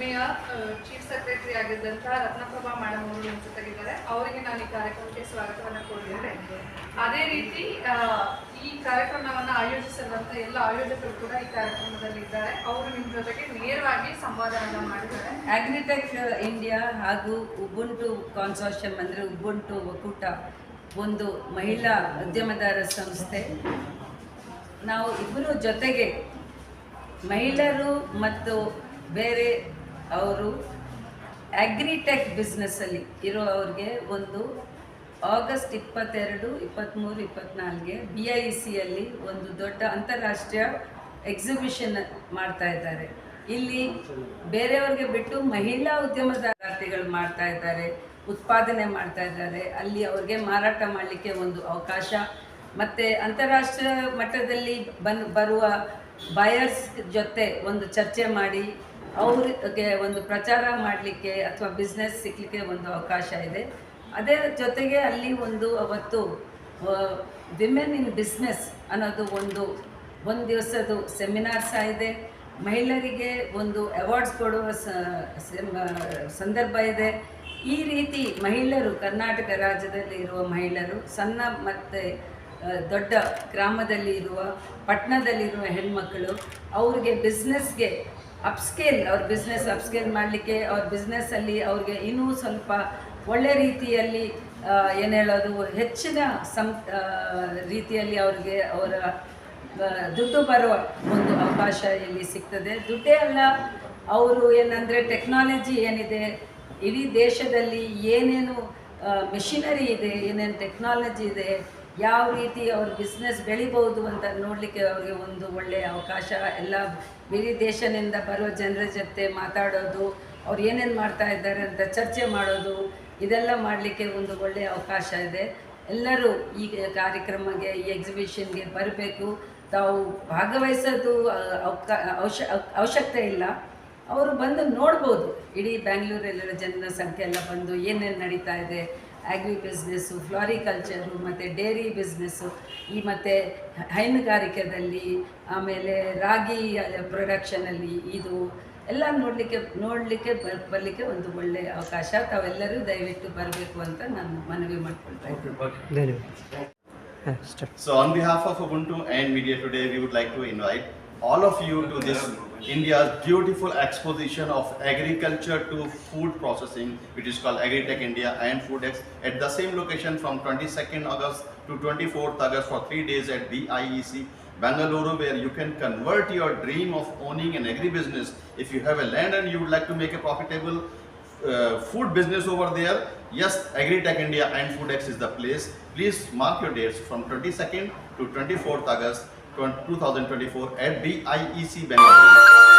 ಹೆಮ್ಮೆಯ chief secretary ಆಗಿದ್ದಂತಹ Ratnaprabha madam ಅವರು ನಿಂತಿದ್ದಾರೆ ಅವರಿಗೆ ನಾನು ಈ ಕಾರ್ಯಕ್ರಮಕ್ಕೆ ಸ್ವಾಗತವನ್ನು ಕೊಡಿದ್ದೇನೆ ಅದೇ ರೀತಿ ಈ ಕಾರ್ಯಕ್ರಮವನ್ನು ಆಯೋಜಿಸಿರುವಂತಹ ಎಲ್ಲ ಆಯೋಜಕರು ಕೂಡ ಈ ಕಾರ್ಯಕ್ರಮದಲ್ಲಿ ಇದ್ದಾರೆ ಅವರು ನಿಮ್ಮ ಜೊತೆಗೆ ನೇರವಾಗಿ ಸಂವಾದವನ್ನು ಮಾಡಿದ್ದಾರೆ. ಅಗ್ರಿಟೆಕ್ ಇಂಡಿಯಾ ಹಾಗೂ ಉಬುಂಟು ಕಾನ್ಸೋಷನ್ ಅಂದರೆ ಉಬ್ಬುಂಟು ಒಕ್ಕೂಟ ಒಂದು ಮಹಿಳಾ ಉದ್ಯಮದಾರ ಸಂಸ್ಥೆ. ನಾವು ಇಬ್ಬರೂ ಜೊತೆಗೆ ಮಹಿಳೆಯರು ಮತ್ತು ಬೇರೆ ಅವರು ಅಗ್ರಿಟೆಕ್ ಬಿಸ್ನೆಸ್ಸಲ್ಲಿ ಇರೋವ್ರಿಗೆ ಒಂದು ಆಗಸ್ಟ್ ಇಪ್ಪತ್ತೆರಡು, ಇಪ್ಪತ್ತ್ಮೂರು, ಇಪ್ಪತ್ತ್ನಾಲ್ಗೆ ಬಿ ಐ ಸಿಯಲ್ಲಿ ಒಂದು ದೊಡ್ಡ ಅಂತಾರಾಷ್ಟ್ರೀಯ ಎಕ್ಸಿಬಿಷನ್ ಮಾಡ್ತಾ ಇದ್ದಾರೆ. ಇಲ್ಲಿ ಬೇರೆಯವ್ರಿಗೆ ಬಿಟ್ಟು ಮಹಿಳಾ ಉದ್ಯಮದಾರ್ಥಿಗಳು ಮಾಡ್ತಾ ಇದ್ದಾರೆ, ಉತ್ಪಾದನೆ ಮಾಡ್ತಾ ಇದ್ದಾರೆ. ಅಲ್ಲಿ ಅವ್ರಿಗೆ ಮಾರಾಟ ಮಾಡಲಿಕ್ಕೆ ಒಂದು ಅವಕಾಶ. ಮತ್ತು ಅಂತಾರಾಷ್ಟ್ರೀಯ ಮಟ್ಟದಲ್ಲಿ ಬನ್, ಬರುವ ಬಯರ್ಸ್ ಜೊತೆ ಒಂದು ಚರ್ಚೆ ಮಾಡಿ ಅವ್ರಿಗೆ ಒಂದು ಪ್ರಚಾರ ಮಾಡಲಿಕ್ಕೆ ಅಥವಾ ಬಿಸ್ನೆಸ್ ಸಿಕ್ಕಲಿಕ್ಕೆ ಒಂದು ಅವಕಾಶ ಇದೆ. ಅದೇ ಜೊತೆಗೆ ಅಲ್ಲಿ ಒಂದು ಅವತ್ತು ವಿಮೆನ್ ಇನ್ ಬಿಸ್ನೆಸ್ ಅನ್ನೋದು ಒಂದು ಒಂದು ದಿವಸದ್ದು ಸೆಮಿನಾರ್ ಸಹ ಇದೆ. ಮಹಿಳೆಯರಿಗೆ ಒಂದು ಅವಾರ್ಡ್ಸ್ ಕೊಡುವ ಸಂದರ್ಭ ಇದೆ. ಈ ರೀತಿ ಮಹಿಳೆಯರು, ಕರ್ನಾಟಕ ರಾಜ್ಯದಲ್ಲಿ ಇರುವ ಮಹಿಳೆಯರು, ಸಣ್ಣ ಮತ್ತು ದೊಡ್ಡ ಗ್ರಾಮದಲ್ಲಿ ಇರುವ, ಪಟ್ಟಣದಲ್ಲಿರುವ ಹೆಣ್ಮಕ್ಕಳು ಅವ್ರಿಗೆ ಬಿಸ್ನೆಸ್ಗೆ ಅಪ್ಸ್ಕೇಲ್ ಅವ್ರ ಬಿಸ್ನೆಸ್ ಅಪ್ಸ್ಕೇಲ್ ಮಾಡಲಿಕ್ಕೆ ಅವ್ರ ಬಿಸ್ನೆಸ್ಸಲ್ಲಿ ಅವ್ರಿಗೆ ಇನ್ನೂ ಸ್ವಲ್ಪ ಒಳ್ಳೆ ರೀತಿಯಲ್ಲಿ ಏನು ಹೇಳೋದು, ಹೆಚ್ಚಿನ ಸಂ ರೀತಿಯಲ್ಲಿ ಅವ್ರಿಗೆ ಅವರ ದುಡ್ಡು ಬರುವ ಒಂದು ಅವಕಾಶ ಇಲ್ಲಿ ಸಿಗ್ತದೆ. ದುಡ್ಡೇ ಅಲ್ಲ, ಅವರು ಏನಂದರೆ ಟೆಕ್ನಾಲಜಿ ಏನಿದೆ, ಇಡೀ ದೇಶದಲ್ಲಿ ಏನೇನು ಮೆಷಿನರಿ ಇದೆ, ಏನೇನು ಟೆಕ್ನಾಲಜಿ ಇದೆ ಯಾವ ರೀತಿ ಅವ್ರ ಬಿಸ್ನೆಸ್ ಬೆಳಿಬೋದು ಅಂತ ನೋಡಲಿಕ್ಕೆ ಅವ್ರಿಗೆ ಒಂದು ಒಳ್ಳೆಯ ಅವಕಾಶ. ಎಲ್ಲ ಬೇರೆ ದೇಶದಿಂದ ಬರೋ ಜನರ ಜೊತೆ ಮಾತಾಡೋದು, ಅವ್ರು ಏನೇನು ಮಾಡ್ತಾ ಇದ್ದಾರೆ ಅಂತ ಚರ್ಚೆ ಮಾಡೋದು, ಇದೆಲ್ಲ ಮಾಡಲಿಕ್ಕೆ ಒಂದು ಒಳ್ಳೆಯ ಅವಕಾಶ ಇದೆ. ಎಲ್ಲರೂ ಈ ಕಾರ್ಯಕ್ರಮಕ್ಕೆ, ಈ ಎಕ್ಸಿಬಿಷನ್ಗೆ ಬರಬೇಕು. ತಾವು ಭಾಗವಹಿಸೋದು ಅವಶ, ಅವಶ್ಯಕತೆ ಇಲ್ಲ. ಅವರು ಬಂದು ನೋಡ್ಬೋದು. ಇಡೀ ಬ್ಯಾಂಗ್ಳೂರಲ್ಲಿರೋ ಜನರ ಸಂಖ್ಯೆ ಎಲ್ಲ ಬಂದು ಏನೇನು ನಡೀತಾ ಇದೆ. ಆಗ್ರಿ ಬಿಸ್ನೆಸ್ಸು ಫ್ಲಾರಿಕಲ್ಚರು ಮತ್ತು ಡೇರಿ ಬಿಸ್ನೆಸ್ಸು ಈ ಮತ್ತು ಹೈನುಗಾರಿಕೆದಲ್ಲಿ ಆಮೇಲೆ ರಾಗಿ ಪ್ರೊಡಕ್ಷನಲ್ಲಿ ಇದು ಎಲ್ಲ ನೋಡಲಿಕ್ಕೆ ನೋಡಲಿಕ್ಕೆ ಬರಲಿಕ್ಕೆ ಒಂದು ಒಳ್ಳೆಯ ಅವಕಾಶ. ತಾವೆಲ್ಲರೂ ದಯವಿಟ್ಟು ಬರಬೇಕು ಅಂತ ನಾನು ಮನವಿ ಮಾಡ್ಕೊಳ್ತಾ ಇದ್ದೀನಿ. So on behalf of on behalf of Ubuntu and Media Today, we would like to invite all of you to this India's beautiful exposition of agriculture to food processing, which is called Agritech India and FoodX, at the same location from 22nd August to 24th August for three days at BIEC Bangalore, where you can convert your dream of owning an agribusiness. If you have a land and you would like to make a profitable uh, food business over there, yes, Agritech India and FoodX is the place. Please mark your dates from 22nd to 24th August 2024 at BIEC Bangalore.